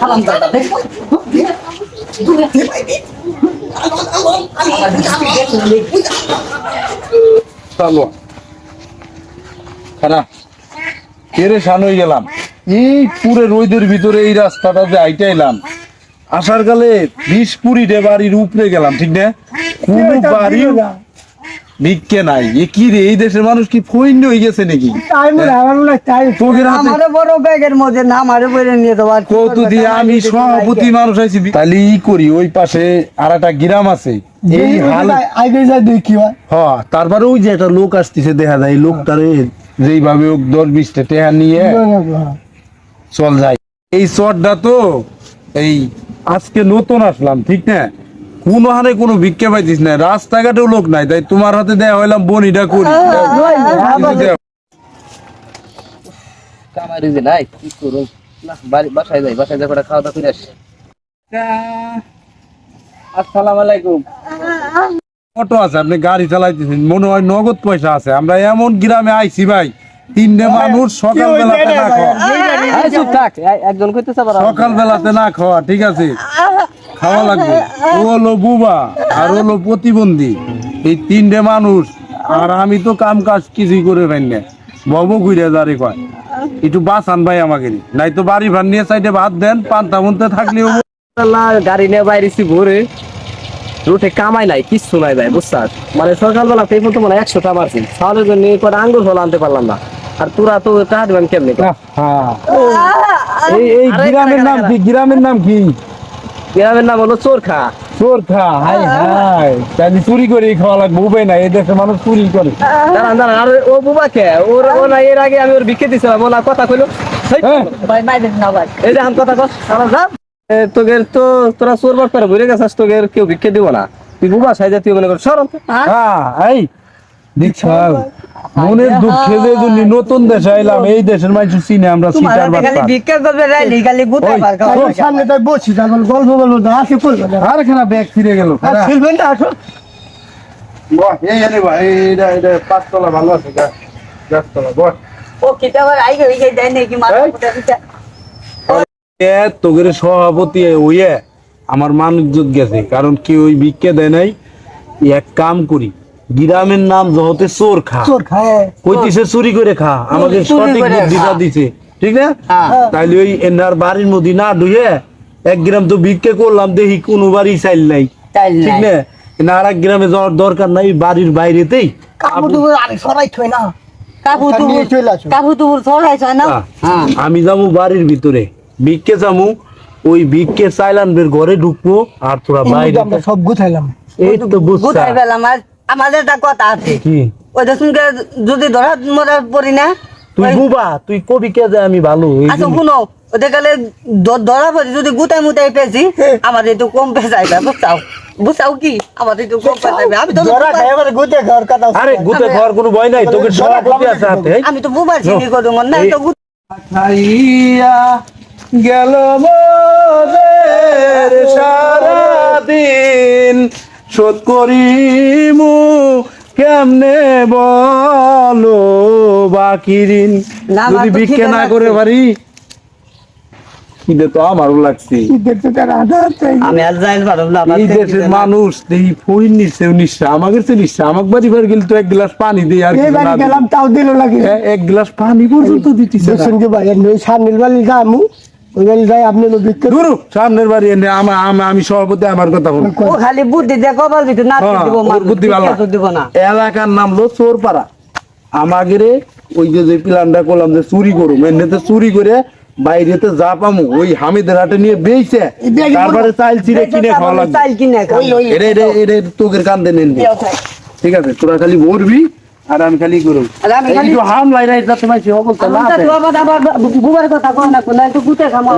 খালাম দাদা দেখো চলো। খানা। হয়ে গেলাম। এই পুরে রোদের ভিতরে এই রাস্তাটা যে আইটা এলাম। আসার কালে বিশ কুড়িটা বাড়ির উপরে গেলাম ঠিক না? কোন বাড়ি ভিক্ষে নাই। এ কি রে এই দেশের মানুষ কি ফইন্ড হয়ে গেছে নাকি? আমার হয় তোদের হাতে আমারও বড় ব্যাগের মধ্যে না আমারও বইরে নিয়ে দেবো আর কি কৌতু করবে? দিয়ে আমি সভাপতি মানুষ আইছি তাহলে ই করি ওই পাশে আর একটা গ্রাম আছে। এই হাল আগে যাই দেখি হয় তারপরে ওই যে একটা লোক আসতেছে দেখা যায় লোকটারে যেইভাবে হোক দশ বিশটা টেহা নিয়ে চল যায় এই চরটা তো এই আজকে নতুন আসলাম ঠিক না? কোনো হারে কোনো ভিক্ষা না রাস্তাঘাটেও লোক নাই তাই তোমার হাতে দেয়া হইলাম বনিটা করি আলাইকুম অটো আছে আপনি গাড়ি চালাইতেছেন মনে হয় নগদ পয়সা আছে আমরা এমন গ্রামে আইছি ভাই তিনটে মানুষ সকাল বেলাতে না খাওয়া এই চুপ থাক এই একজন সকাল বেলাতে না খাওয়া ঠিক আছে খাওয়া লাগবে। ও হলো বুবা আর হলো প্রতিবন্ধী। এই তিনটে মানুষ আর আমি তো কাম কাজ কিছুই করে পাই না। বব ঘুরে যারে কয়। একটু বাঁচান ভাই আমাকে। নাই তো বাড়ি ভান নিয়ে সাইডে ভাত দেন পান্তা মন্তে আল্লাহ গাড়ি নিয়ে বাইরেছি ভোরে। রুটে কামাই নাই কিচ্ছু নাই ভাই বুঝছাস? মানে সকালবেলা এই পর্যন্ত মানে একশোটা মারছি। তাহলে জন্য কটা আঙ্গুর ফল আনতে পারলাম না। আর তোরা তো টাকা দেবেন কেমনি হ্যাঁ এই এই গ্রামের নাম কি? গ্রামের নাম কি? গ্রামের নাম হলো চোরখা। চোর খা হাই হাই। তাহলে চুরি করে খাওয়া লাগবে উপায় নাই এই দেশের মানুষ চুরি করে। দাঁড়ান দাঁড়ান আর ও বুবাকে ওর ও না এর আগে আমি ওর বিকে দিছিলাম ও না কথা কইলো। হ্যাঁ। ভাই মাইরেন না ভাই। এই যে আম কথা যা। এ, তোগের তো তোরা চোর করে ঘুরে গেছিস তোগের কেউ ভিক্ষে দিব না। তুই বুবা সাইজা তুই মনে কর সরম হ্যাঁ এই দেখছ? মনের দুঃখে যে জন্য নতুন দেশে আইলাম এই দেশের মানুষ চিনে আমরা সিটার বাচ্চা। ভিক্ষা করবে রাইলি খালি গুতে খাওয়া সামনে তাই বসছি তখন গল্প বলব না করবে আর এখানে ব্যাগ ফিরে গেল আর ফিরবেন না আসো। বাহ, এই আরে এটা পাঁচতলা ভালো আছে গা গাছতলা বস। ও আবার আইগে হইগে দেয় নাকি মাথা এই। ফুটা তোগের সভাপতি ওইয়ে আমার মান ইজ্জত গেছে কারণ কি ওই ভিক্ষে দেয় নাই। এক কাম করি গ্রামের নাম যহতে চোর খা। চোর খায় কইতিছে চুরি করে খা। আমাকে সঠিক বুদ্ধিটা দিছে। ঠিক না? হ্যাঁ। তাইলে ওই এনার বাড়ির মধ্যে না ধুয়ে এক গ্রাম তো ভিক্ষে করলাম দেখি কোনো বাড়ি চাইল নাই। ঠিক না না? আর এক গ্রামে যাওয়ার দরকার নাই বাড়ির বাইরেতেই। হ্যাঁ। আমি যাব বাড়ির ভিতরে। ভিক্ষে যাব ওই ভিক্ষে চাইলাম ঘরে ঢুকবো আর তোরা বাইরে সব গুছাইলাম। এই তো গুতাই পেলাম আর আমাদের একটা কথা আছে। কি? ওই দেখুনকে যদি ধরা মরা পড়ি না তুই বুবা তুই কবি কে যায় আমি ভালো আচ্ছা শুনো ওদের দ- ধরা পড়ি যদি গুতাই মুতাই পেয়েছি আমাদের একটু কম পেঁচাইবে বুঝছাও? বুঝছাও কি? আমাদের একটু কম পেঁচাইবে আমি তো ধরা খাই গুতে ঘর কথা আরে গুতে খাওয়ার কোনো ভয় নাই তোকে আছে হাতে আমি তো বুবার চিনি না তো গুত- খাইয়া গেল মোদের সারাদিন। শোধ করিমু কেমনে বলো বাকি ঋণ যদি তো না করে পারি খিদে তো আমারও লাগছে। মানুষ দেখি ফইন নিচ্ছে নিশ্চয় আমাকে তো নিশ্চয়। আমাকে বাড়ি বাড়ি গেলে তো এক গ্লাস পানি দিই আর। গেলাম তাও দিল লাগে। এক গ্লাস পানি পর্যন্ত দিতেছে কি ভাই ওই সামনের ওই যাই আপনি বিক্রি ধরো সামনের বাড়ি এনে আমা- আমা- আমি সভাপতি আমার কথা বল। ও খালি বুদ্ধি দিয়ে কপাল দিতে না হ্যাঁ, দিব ওর বুদ্ধি ভালো। দিব না। এলাকার নাম হলো চোরপাড়া। আমাগেরে ওই যে যে প্ল্যানটা করলাম যে চুরি করুম এমনিতে চুরি করে বাইরেতে যা পামু ওই হামিদের হাটে নিয়ে বেইছে। তারপরে চাইল চিড়ে কিনে খাওয়া লাগবে। কিনে এটা এটা এটা তোকের কান্দে নেন। ঠিক আছে তোরা খালি ভরবি আর আমি খালি একটু হাম লাই নাই যাতে মাইছি অবস্থা না আমার তো আবার আবার বুবার কথা কয় না কোন একটু গুতে খামো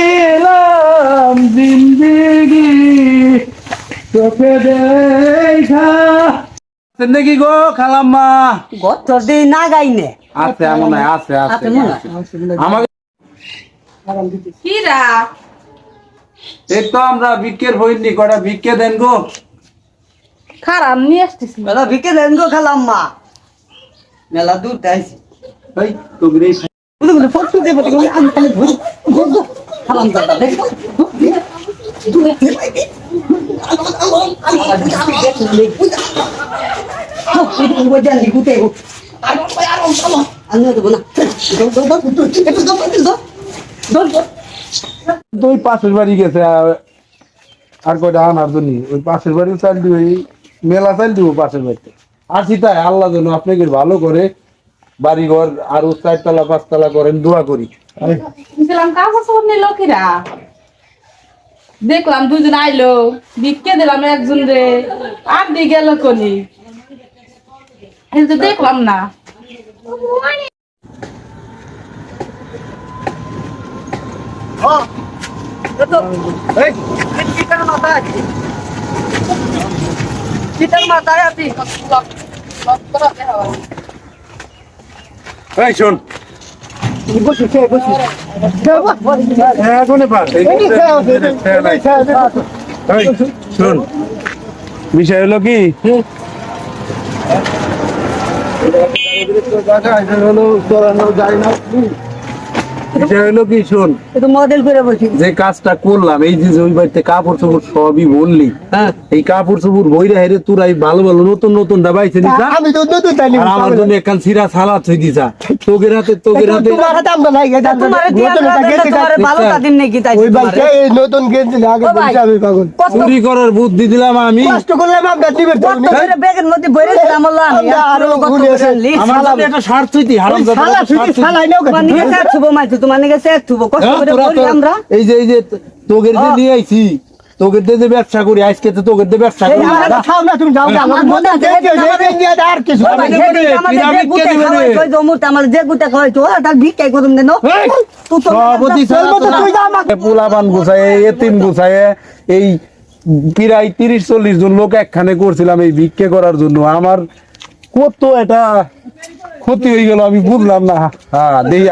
কাটাইলাম জিন্দিগি। চোখে দেখা। নাকি গো খালাম্মা? গত দিন না গাইনে আছে মনে হয়। আছে। আছে আছে আমাকে হীরা এই তো আমরা ভিক্ষের হইনি কটা ভিক্ষে দেন গো। খারাপ নিয়ে আসতেছি। বেলা বিকে দেন গো খালাম মা। মেলা দূর তাইছি এই তোরে ফটো দেবো আমি খালি ধরি হারাম দাদা দেখ। তো পাশের বাড়ি গেছে আর- আর কয়টা আনার জন্য? ওই পাশের বাড়ি চাল এই মেলা চাল দিব পাশের বাড়িতে আসি তাই আল্লাহ যেন আপনাকে ভালো করে বাড়ি ঘর আরও চারতলা পাঁচতলা করেন দোয়া করি নিল কিরা দেখলাম দুজন আইলো বিকে দিলাম একজন রে আর দিয়ে গেল কনি এই তো দেখলাম না চিতার মাথায় আছি। এই শোন। বসে খেয়ে বসে এখনই পাস এই আছে, আছে। বিষয় হলো কি শোন। মডেল করে বসি। যে কাজটা করলাম এই যে ওই বাড়িতে কাপড় চোপড় সবই বললি হ্যাঁ। এই কাপড় চোপড় বইরা হেরে তোরাই ভালো ভালো নতুন নতুন দাবাইছে দিছা আমি তো নতুন তাই আর আমার জন্য একখান সিরা সালাদ হয়ে দিছা তোগের হাতে তোগের হাতে তোমার হাতে আমরা নাই গেছে তোমার তোমার ভালো কাদিন নাকি তাই ওই বাড়িতে এই নতুন গেঞ্জি আগে বলছি আমি পাগল। চুরি করার বুদ্ধি দিলাম আমি। কষ্ট করলাম আমরা দিবেন কষ্ট করে ব্যাগের মধ্যে ভরে দিলাম আল্লাহ আমি আর কষ্ট করে আমার একটা স্বার্থ হইতি হারাম জাদা শালা। শালাই নাও মাইছো তোমার স্যার কষ্ট হ্যাঁ, করে আমরা। এই যে এই যে তোগের যে হ্যাঁ। নিয়ে আইছি তোগের দিয়ে ব্যবসা করি আজকে তো তোগের দিয়ে ব্যবসা করি। খাও না তুমি যাও আমার মনে আছে, আর কিছু আমার যে গুটে খাওয়াইছো, ও তার ভিক্ষাই দেন, তো- তো পোলাপান গুছায় এতিম গুছায় এই প্রায় তিরিশ চল্লিশ জন লোক একখানে করছিলাম এই ভিক্ষে করার জন্য। আমার কত এটা ক্ষতি হয়ে গেল আমি বুঝলাম না। হ্যাঁ দেখি